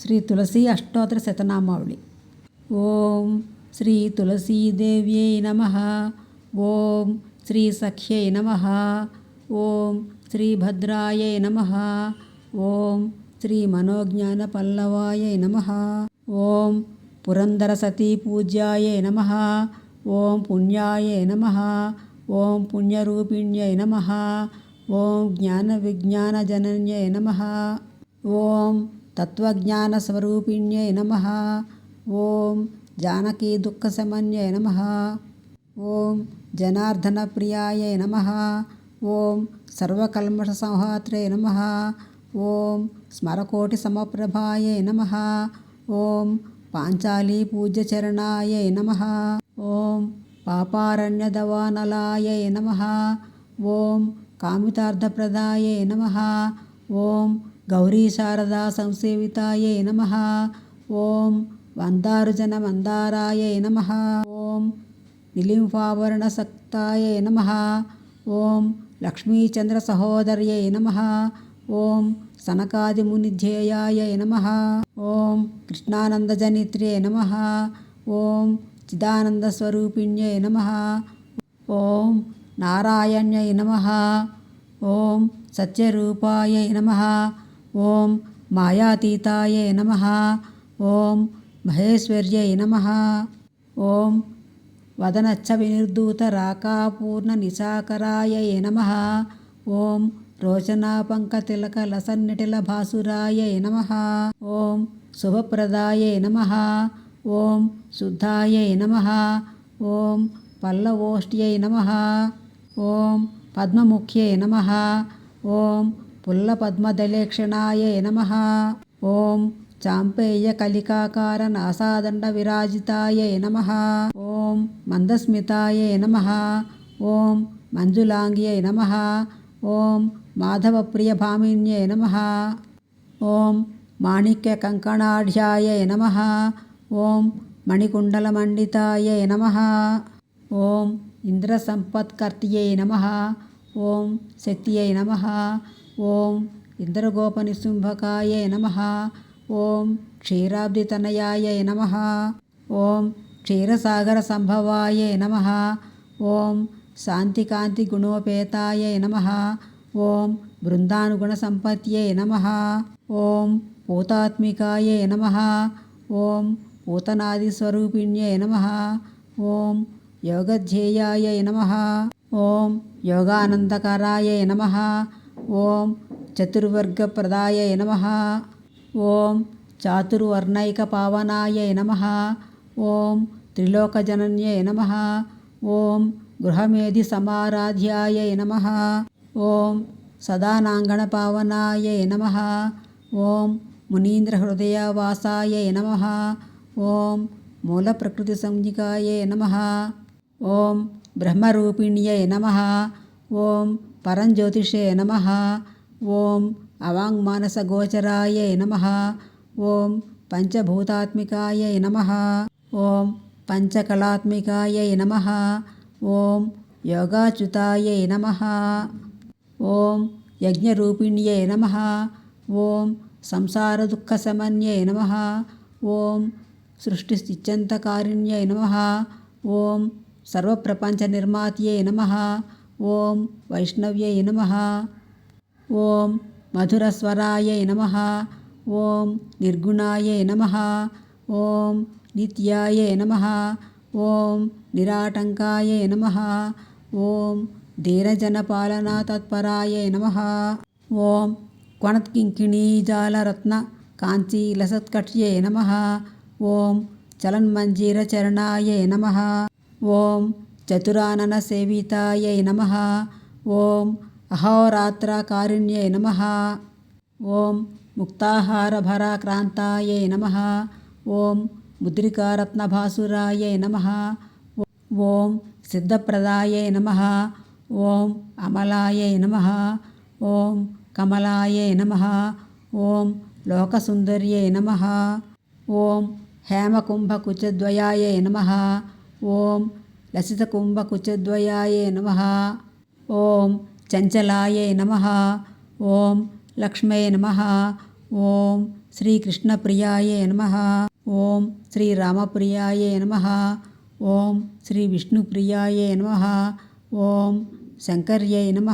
శ్రీ తులసి అష్టోత్తర శతనామావళి. ఓం శ్రీ తులసీదేవ్యై నమ. ఓం శ్రీ సఖ్యై నమ. ఓం శ్రీ భద్రాయై నమ. ఓం శ్రీ మనోజ్ఞాన పల్లవాయై నమ. ఓం పురందర సతీ పూజ్యాయై నమ. ఓం పుణ్యాయై నమ. ఓం పుణ్యరూపిణ్యై నమ. ఓం జ్ఞాన విజ్ఞాన జనన్యై నమ. ఓం తత్వజ్ఞాన స్వరూపిణ్యై నమ. ఓం జానకీ దుఃఖశమన్యై నమ. ఓం జనార్దన ప్రియాయ నమ. ఓం సర్వకల్మష సంహాత్రే నమ. ఓం స్మరకోటి సమప్రభాయ నమ. ఓం పాంచాలీ పూజ్యచరణాయై నమ. ఓం పాపారణ్యదవానలాయై నమ. ఓం కామితార్థప్రదాయ నమ. ఓం గౌరీ శారదా సంసేవితాయై నమ ఓం వందారుజన మందారాయై నమ ఓం నిలింఫావరణ నిలింఫావరణసక్తాయై నమ ఓం లక్ష్మీచంద్ర సహోదర్యై నమ ఓం సనకాదిమునిధ్యేయాయ నమ ఓం కృష్ణానందజనిత్రే నమ ఓం చిదానందస్వరూపిణ్యై నమ ఓం నారాయణ్యై నమ ఓం సత్యరూపాయ నమ ఓం మాయాతీతాయై నమ. ఓం మహేశ్వర్యై నమ. ఓం వదనచ్చ వినిర్దూత రాకాపూర్ణ నిశాకరాయ నమ. ఓం రోచనా పంకతిలక లసన్నిటిల భాసురాయ నమ. ఓం శుభప్రదాయ నమ. ఓం శుద్ధాయ నమ. ఓం పల్లవోష్ట్యై నమ. ఓం పద్మముఖ్యై నమ. ఓం పుల్లపద్మదలేక్షణాయై నమ ఓం చాంపేయ కలికాకార నాసాదండ విరాజితాయ నమ ఓం మందస్మితాయ నమ ఓం మంజులాంగ్యై నమ ఓం మాధవప్రియభామిన్యై నమ ఓం మాణిక్య కంకణాఢ్యాయ నమ ఓం మణికుండలమండితాయై నమ ఓం ఇంద్రసంపత్కర్త్యై నమ ఓం శక్తియై నమ ఓం ఇంద్రగోపనిశుంభకాయై నమ. ఓం క్షీరాబ్దితనయాయ నమ. ఓం క్షీరసాగర సంభవాయ నమ. ఓం శాంతికాంతి గుణోపేతాయ నమ. ఓం బృందానుగుణ సంపత్యే నమ. ఓం పూతాత్మికాయ నమ. ఓం పూతనాదిస్వరూపిణ్యే నమ. ఓం యోగధ్యేయాయ నమ. ఓం యోగానందకరాయ నమ. ఓం చతుర్వర్గ ప్రదాయ నమ. ఓం చాతుర్వర్ణైక పావనాయ నమ. ఓం త్రిలోకజనన్య నమ. ఓం గృహమేధి సమారాధ్యాయ నమ. ఓం సదానాంగణపావనాయై నమ. ఓం మునీంద్రహృదయవాసాయ నమ. ఓం మూలప్రకృతి సంజ్ఞికాయై నమ. ఓం బ్రహ్మరూపిణ్యై నమ. ఓం పరంజ్యోతిషే నమ. ఓం అవాంగ్మానసగోచరాయై నమ. ఓం పంచభూతాత్మికాయ నమ. ఓం పంచకళాత్మికాయ నమ. ఓం యోగాచ్యుతాయ నమ. ఓం యజ్ఞరూపిణ్యై నమ. ఓం సంసారదుఃఖశమన్యై నమ. ఓం సృష్టి సృష్టిస్థిత్యంతకారిణ్యై నమ. ఓం సర్వప్రపంచ సర్వప్రపంచనిర్మాత్యై నమ. ఓం వైష్ణవ్యై నమ. ఓం మధురస్వరాయ నమ. ఓం నిర్గుణాయ నమ. ఓం నిత్యాయ నమ. ఓం నిరాటంకాయ నమ. ఓం ధీరజనపాలనాతత్పరాయ నమ. ఓం క్వణత్కింకిణీజాలరత్న కాంచీలసత్కట్యై నమ. ఓం చలన్మంజీరచరణాయ నమ. ఓం చతురానన సేవితాయై నమ ఓం అహోరాత్రకారుణ్యై నమ ఓం ముక్తాహారభరాక్రాంతాయై నమ ఓం ముద్రికారత్నభాసురాయై నమ ఓం సిద్ధప్రదాయై నమ ఓం అమలాయై నమ ఓం కమలాయై నమ ఓం లోకసుందర్యై నమ ఓం హేమకుంభకుచద్వయాయై నమ ఓం లసితకుంభకుచద్వయాయై నమ ఓం చంచలాయై నమ ఓం లక్ష్మై నమ ఓం శ్రీకృష్ణప్రియాయే నమ ఓం శ్రీరామప్రియాయే నమ ఓం శ్రీ విష్ణుప్రియాయే నమ ఓం శంకర్యై నమ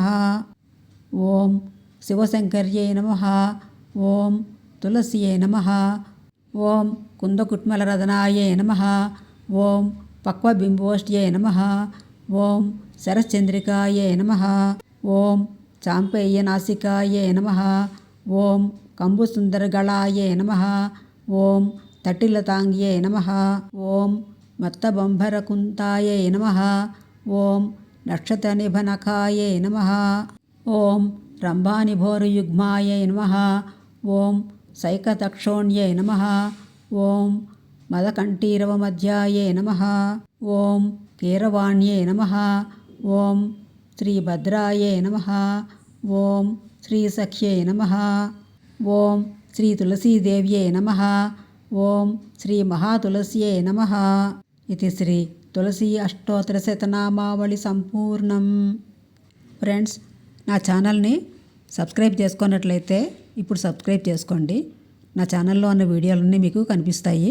ఓం శివశంకర్యై నమ ఓం తులస్యై నమ ఓం కుందకుట్మలరదనాయే నమ ఓం పక్వబింబోష్ట్యై నమ. ఓం శరశ్చంద్రికాయ నమ. ఓం చాంపేయనాసికాయ నమ. ఓం కంబుసుందరగళాయ నమ. ఓం తటిలతాంగ్యే నమ. ఓం మత్తబంభరకుంతాయ నమ. ఓం నక్షతనిభనకాయే నమ. ఓం రంభానిభోరయుగ్మాయ నమ. ఓం సైకతక్షోణ్యై నమ. ఓం మదకంఠీరవమధ్యాయే నమ ఓం కీరవాణ్యే నమ ఓం శ్రీభద్రాయే నమ ఓం శ్రీసఖ్యే నమ ఓం శ్రీ తులసీదేవ్యే నమ ఓం శ్రీ మహాతులస్యై నమ ఇది శ్రీ తులసీ అష్టోత్తరశతనామావళి సంపూర్ణం ఫ్రెండ్స్ నా ఛానల్ని సబ్స్క్రైబ్ చేసుకున్నట్లయితే ఇప్పుడు సబ్స్క్రైబ్ చేసుకోండి. నా ఛానల్లో ఉన్న వీడియోలన్నీ మీకు కనిపిస్తాయి.